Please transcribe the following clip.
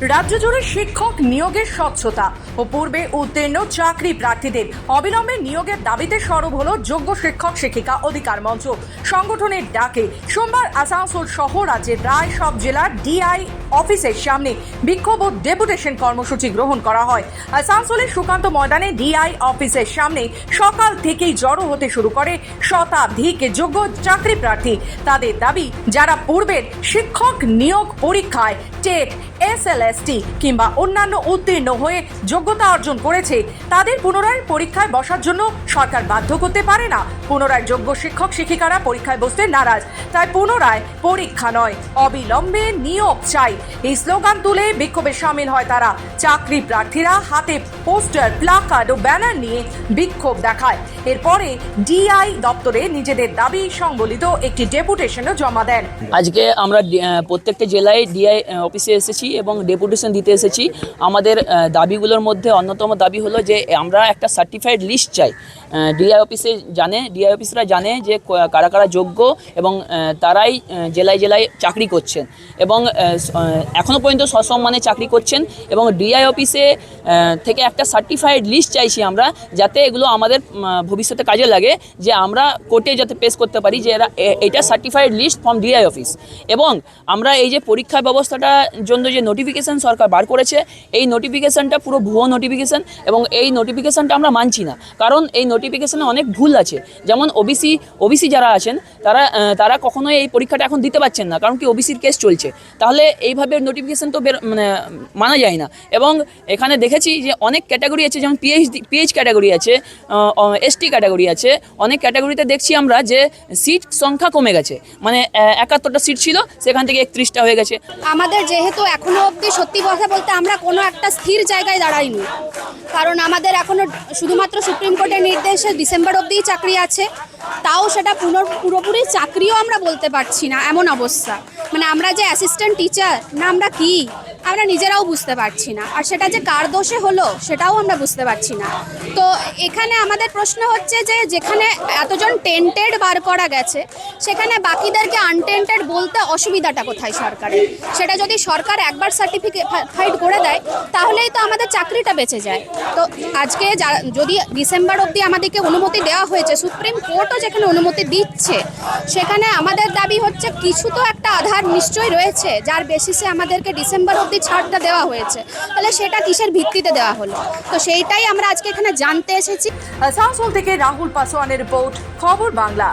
রাজ্য জুড়ে শিক্ষক নিয়োগের স্বচ্ছতা ও পূর্বে উত্তীর্ণ চাকরি প্রার্থীদের অবিলম্বে নিয়োগের দাবিতে সরব হল যোগ্য শিক্ষক, শিক্ষিকা অধিকার মঞ্চ। সংগঠনের ডাকে সোমবার আসানসোল সহ রাজ্যের প্রায় সব জেলার ডিআই অফিসের সামনে বিক্ষোভ ও ডেপুটেশন কর্মসূচি গ্রহণ করা হয়। আসানসোলের সুকান্ত ময়দানে ডিআই অফিসের সামনে সকাল থেকেই জড়ো হতে শুরু করে শতাধিক যোগ্য চাকরি প্রার্থী। তাদের দাবি, যারা পূর্বের শিক্ষক নিয়োগ পরীক্ষায় টেট এসএলএসটি কিংবা অন্যান্য উত্তীর্ণ হয়ে যোগ্যতা অর্জন করেছে, তাদের পুনরায় পরীক্ষায় বসার জন্য সরকার বাধ্য করতে পারে না। পুনরায় যোগ্য শিক্ষক শিক্ষিকারা পরীক্ষায় বসতে নারাজ। তাই পুনরায় পরীক্ষা নয়, অবিলম্বে নিয়োগ চাই। এই স্লোগান তুলে বিক্ষোভে সামিল হয় তারা। চাকরি প্রার্থীরা হাতে পোস্টার, প্লাকার্ড ও ব্যানার নিয়ে বিক্ষোভ দেখায়। এরপরে ডিআই দপ্তরে নিজেদের দাবি সংবলিত একটি ডেপুটেশনও জমা দেন। আজকে আমরা প্রত্যেকটা জেলায় ডিআই অফিসে এসেছি এবং ডেপুটেশন দিতে এসেছি। আমাদের দাবিগুলোর মধ্যে অন্যতম দাবি হলো যে, আমরা একটা সার্টিফাইড লিস্ট চাই। ডিআই অফিসে জানে, ডিআই অফিসরা জানে যে কারা কারা যোগ্য এবং তারাই জেলায় জেলায় চাকরি করছেন। এবং আহ, স- আহ, এখনও পর্যন্ত সসম্মানে চাকরি করছেন এবং ডিআই অফিসে থেকে একটা সার্টিফাইড লিস্ট চাইছি আমরা যাতে এগুলো আমাদের ভবিষ্যতে কাজে লাগে যে আমরা কোর্টে যাতে পেশ করতে পারি যে এরা এটা certified list from DI office এবং আমরা এই যে পরীক্ষা ব্যবস্থাটার জন্য যে নোটিফিকেশান সরকার বার করেছে এই নোটিফিকেশানটা পুরো ভুয়ো নোটিফিকেশান এবং এই নোটিফিকেশানটা আমরা মানছি না। কারণ এই নোটিফিকেশানে অনেক ভুল আছে। যেমন ওবিসি ওবিসি যারা আছেন তারা তারা কখনোই এই পরীক্ষাটা এখন দিতে পারছেন না কারণ কি ওবিসির কেস চলছে। তাহলে এইভাবে নোটিফিকেশন তো বের মানে মানা যায় না। এবং এখানে দেখেছি যে অনেক ক্যাটাগরি আছে, যেমন পিএইচডি পিএইচ ক্যাটাগরি আছে এসটি ক্যাটাগরি আছে। অনেক ক্যাটাগরিতে দেখছি আমরা যে সিট সংখ্যা কমে গেছে। মানে একাত্তরটা সিট ছিল, সেখান থেকে একত্রিশটা হয়ে গেছে। আমাদের যেহেতু এখনও অবধি সত্যি কথা বলতে আমরা কোনো একটা স্থির জায়গায় দাঁড়াইনি। কারণ আমাদের এখনও শুধুমাত্র সুপ্রিম কোর্টের নির্দেশে ডিসেম্বর অবধিই চাকরি আছে। তাও সেটা পুনর, পুরোপুরি চাকরিও আমরা বলতে পারছি না, এমন অবস্থা। মানে আমরা যে অ্যাসিস্ট্যান্ট টিচার না আমরা কি? আমরা নিজেরাও বুঝতে পারছি না। আর সেটা যে কার দোষে হলো, সেটাও আমরা বুঝতে পারছি না। তো এখানে আমাদের প্রশ্ন হচ্ছে যে, যেখানে এতজন টেন্টেড বার করা গেছে, সেখানে বাকিদেরকে আনটেন্টেড বলতে অসুবিধাটা কোথায় সরকারের? সেটা যদি সরকার একবার সার্টিফিকেট করে দেয়, তাহলেই তো আমাদের চাকরিটা বেঁচে যায়। তো আজকে যদি ডিসেম্বর অবধি আমাদেরকে অনুমতি দেওয়া হয়েছে, সুপ্রিম কোর্টও যেখানে অনুমতি দিচ্ছে, সেখানে আমাদের দাবি হচ্ছে কিছু তো একটা আধার নিশ্চয়ই রয়েছে, যার বেসিসে আমাদেরকে ডিসেম্বর অবধি ছাড়টা দেওয়া হয়েছে, তাহলে সেটা কিসের ভিত্তিতে দেওয়া হলো? তো সেইটাই আমরা আজকে এখানে জানতে এসেছি। আসানসোল থেকে রাহুল পাসোয়ানের রিপোর্ট, খবর বাংলা।